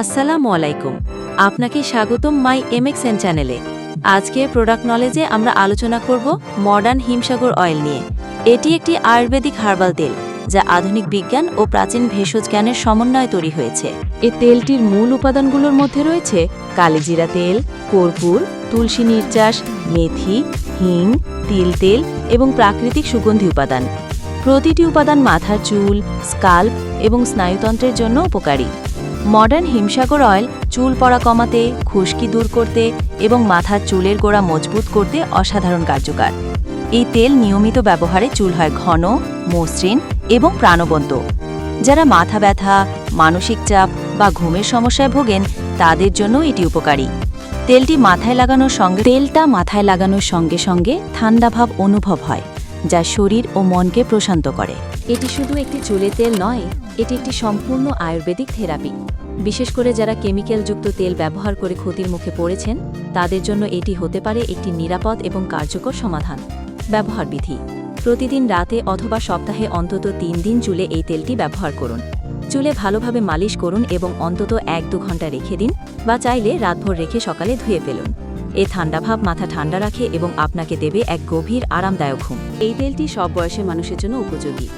আসসালামু আলাইকুম। আপনাকে স্বাগতম মাই এমএক্সএন চ্যানেলে। আজকে প্রোডাক্ট নলেজে আমরা আলোচনা করব মডার্ন হিমসাগর অয়েল নিয়ে। এটি একটি আয়ুর্বেদিক হার্বাল তেল, যা আধুনিক বিজ্ঞান ও প্রাচীন ভেষজ জ্ঞানের সমন্বয়ে তৈরি হয়েছে। এ তেলটির মূল উপাদানগুলোর মধ্যে রয়েছে কালিজিরা তেল, কর্পূর, তুলসী নির্যাস, মেথি হিং, তিল তেল এবং প্রাকৃতিক সুগন্ধি উপাদান। প্রতিটি উপাদান মাথার চুল, স্কাল্প এবং স্নায়ুতন্ত্রের জন্য উপকারী। মডার্ন হিমসাগর অয়েল চুল পড়া কমাতে, খুশকি দূর করতে এবং মাথার চুলের গোড়া মজবুত করতে অসাধারণ কার্যকর। এই তেল নিয়মিত ব্যবহারে চুল হয় ঘন, মসৃণ এবং প্রাণবন্ত। যারা মাথা ব্যথা, মানসিক চাপ বা ঘুমের সমস্যায় ভোগেন, তাদের জন্য এটি উপকারী। তেলটি মাথায় লাগানোর সঙ্গে তেলটা মাথায় লাগানোর সঙ্গে সঙ্গে ঠান্ডা ভাব অনুভব হয়, যা শরীর ও মনকে প্রশান্ত করে। এটি শুধু একটি চুলে তেল নয়, এটি একটি সম্পূর্ণ আয়ুর্বেদিক থেরাপি। বিশেষ করে যারা কেমিক্যালযুক্ত তেল ব্যবহার করে ক্ষতির মুখে পড়েছেন, তাদের জন্য এটি হতে পারে একটি নিরাপদ এবং কার্যকর সমাধান। ব্যবহার বিধি প্রতিদিন রাতে অথবা সপ্তাহে অন্তত তিন দিন চুলে এই তেলটি ব্যবহার করুন। চুলে ভালোভাবে মালিশ করুন এবং অন্তত এক দু ঘণ্টা রেখে দিন, বা চাইলে রাতভর রেখে সকালে ধুয়ে ফেলুন। এ ঠান্ডা ভাব মাথা ঠান্ডা রাখে এবং আপনাকে দেবে এক গভীর আরামদায়ক ঘুম। এই তেলটি সব বয়সের মানুষের জন্য উপযোগী।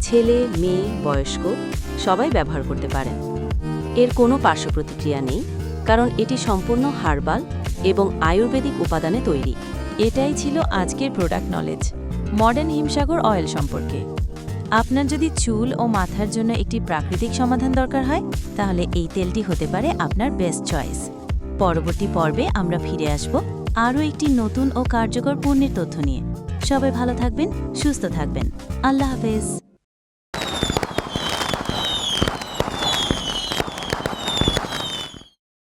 ছেলে, মেয়ে, বয়স্ক, সবাই ব্যবহার করতে পারেন। এর কোনো পার্শ্ব প্রতিক্রিয়া নেই, কারণ এটি সম্পূর্ণ হার্বাল এবং আয়ুর্বেদিক উপাদানে তৈরি। এটাই ছিল আজকের product knowledge. Modern Himsagar oil সম্পর্কে। আপনার যদি চুল ও মাথার জন্য একটি প্রাকৃতিক সমাধান দরকার হয়, তাহলে এই তেলটি হতে পারে আপনার বেস্ট চয়েস পরবর্তী পর্বে আমরা ফিরে আসব আরও একটি নতুন ও কার্যকর পণ্যের তথ্য নিয়ে। সবাই ভালো থাকবেন, সুস্থ থাকবেন। আল্লাহ হাফেজ।